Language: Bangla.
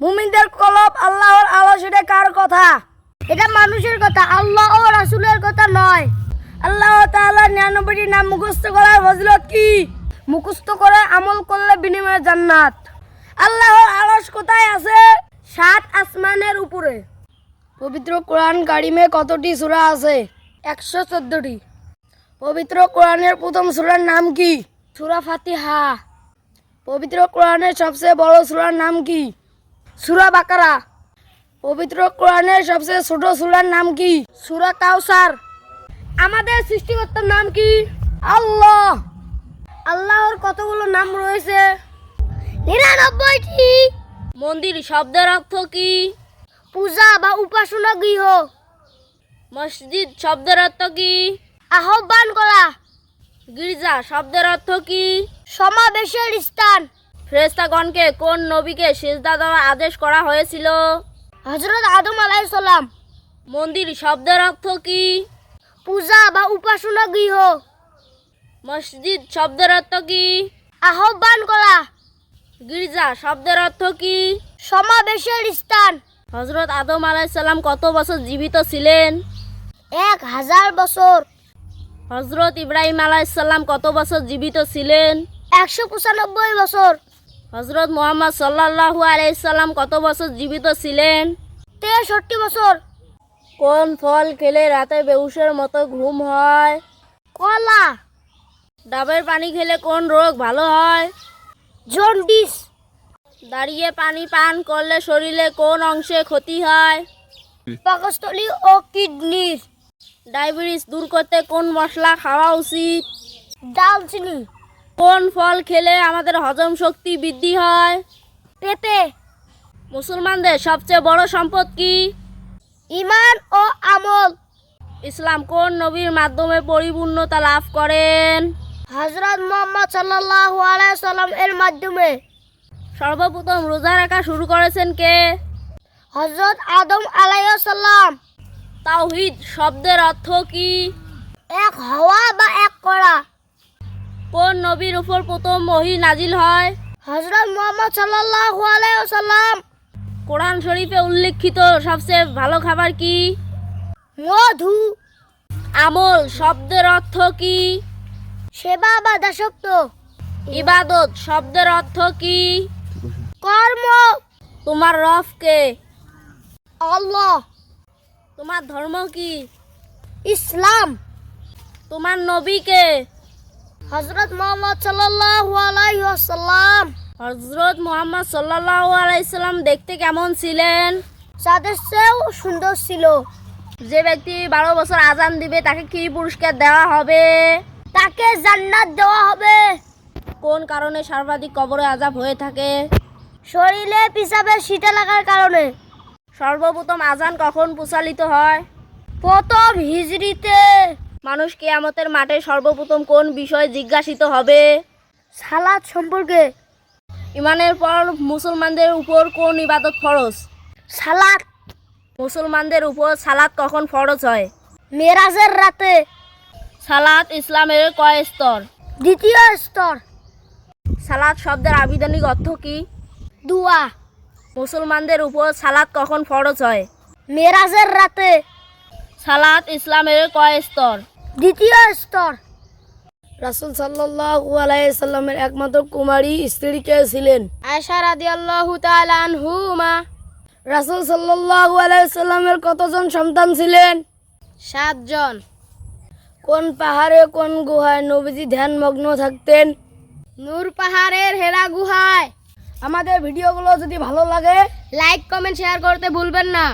মুমিনদের কলব আল্লাহর আলো সেটা কার কথা? এটা মানুষের কথা, আল্লাহ ও রাসূলের কথা নয়। আল্লাহ তাআলা নিরানব্বইটি নাম মুখস্থ করার ফজিলত কি? মুখস্থ করে আমল করলে বিনিময়ে জান্নাত। আল্লাহর আলস কোথায় আছে? সাত আসমানের উপরে। পবিত্র কোরআন কারিমে কতটি সূরা আছে? একশো চোদ্দটি। পবিত্র কোরআনের প্রথম সূরার নাম কি? সূরা ফাতিহা। পবিত্র কোরআনের সবচেয়ে বড় সূরার নাম কি? সূরা বাকারা। পবিত্র কোরআনের সবচেয়ে ছোট সূরার নাম কি? সূরা কাউসার। আমাদের সৃষ্টিকর্তার নাম কি? আল্লাহ। আল্লাহর কতগুলো নাম রয়েছে? নিরানব্বইটি। মন্দির শব্দের অর্থ কি? পূজা বা উপাসনা গৃহ। মসজিদ শব্দের অর্থ কি? আহ্বান করা। গির্জা শব্দের অর্থ কি? সমাবেশের স্থান। ফেরেস্তাগণকে কোন নবীকে সেজদা দেওয়ার আদেশ করা হয়েছিল? হজরত আদম আলাইসাল্লাম মন্দির শব্দের অর্থ কি? পূজা বা উপাসনা গৃহ। মসজিদ শব্দের অর্থ কি? আহ্বান করা। গির্জা শব্দের অর্থ কি? সমাবেশের স্থান। হজরত আদম আলাইসাল্লাম কত বছর জীবিত ছিলেন? এক হাজার বছর। হজরত ইব্রাহিম আলাইসাল্লাম কত বছর জীবিত ছিলেন? একশো পঁচানব্বই বছর। হজরত মোহাম্মদ সাল্লাহু আলাইসাল্লাম কত বছর জীবিত ছিলেন? তেষট্টি বছর। কোন ফল খেলে রাতে বেউসের মতো ঘুম হয়? কলা। ডাবের পানি খেলে কোন রোগ ভালো হয়? জন্ডিস। দাঁড়িয়ে পানি পান করলে শরীরে কোন অংশে ক্ষতি হয়? পাকস্থলী ও কিডনির। ডায়াবেটিস দূর করতে কোন মশলা খাওয়া উচিত? দালচিনি কোন ফল খেলে আমাদের হজম শক্তি বৃদ্ধি হয়? পেঁপে মুসলমানদের সবচেয়ে বড় সম্পদ কি? ইমান ও আমল। ইসলাম কোন নবীর মাধ্যমে পরিপূর্ণতা লাভ করেন? হজরত মোহাম্মদ সাল্লাম এর মাধ্যমে। সর্বপ্রথম রোজা রাখা শুরু করেছেন কে? হজরত আদম আলাইসাল্লাম তাওহিদ শব্দের অর্থ কি? এক হওয়া বা এক করা। কোন নবীর উপর প্রথম মহি নাজিল হয়? হজরত মোহাম্মদ সাল্লাল্লাহু আলাইহি সাল্লাম কোরআন শরীফে উল্লেখিত সবচেয়ে ভালো খাবার কি? মধু। আমল শব্দের অর্থ কি? সেবা বা দাসত্ব। ইবাদত শব্দের অর্থ কি? কর্ম। তোমার রফকে আল্লাহ। তোমার ধর্ম কি? ইসলাম। তোমার নবীকে হজরত মোহাম্মদ সাল্লাল্লাহু আলাইহি সাল্লাম হজরত মোহাম্মদ সাল্লাহ আলাইসাল্লাম দেখতে কেমন ছিলেন? চেয়েও সুন্দর ছিল। যে ব্যক্তি বারো বছর আজান দিবে তাকে কি পুরস্কার দেওয়া হবে? তাকে জান্নাত দেওয়া হবে। কোন কারণে সর্বাধিক কবরে আজাব হয়ে থাকে? শরীরে পিসাবের শীতে লাগার কারণে। সর্বপ্রথম আজান কখন প্রচালিত হয়? প্রথম হিজরিতে মানুষ কেয়ামতের মাঠে সর্বপ্রথম কোন বিষয়ে জিজ্ঞাসিত হবে? সালাদ সম্পর্কে। ইমানের পর মুসলমানদের উপর কোন ইবাদত ফরজ? সালাদ। মুসলমানদের উপর সালাত কখন ফরজ হয়? মেরাজের রাতে। সালাত ইসলামের কয় স্তর? দ্বিতীয় স্তর। সালাত শব্দের আবিধানিক অর্থ কি? দুয়া। মুসলমানদের উপর সালাত কখন ফরজ হয়? মেরাজের রাতে। সালাত ইসলামের কয় স্তর? দ্বিতীয় স্তর। রাসুল সাল্লাল্লাহু আলাইহি সাল্লামের একমাত্র কুমারী স্ত্রী কে ছিলেন? আয়সা রাদিয়াল্লাহু তাআলা আনহুমা। রাসুল সাল্লাল্লাহু আলাইহি সাল্লামের কতজন সন্তান ছিলেন? সাতজন। কোন পাহাড়ে কোন গুহায় নবীজি ধ্যানমগ্ন থাকতেন? নূর পাহাড়ের হেরা গুহায়। আমাদের ভিডিওগুলো যদি ভালো লাগে লাইক কমেন্ট শেয়ার করতে ভুলবেন না।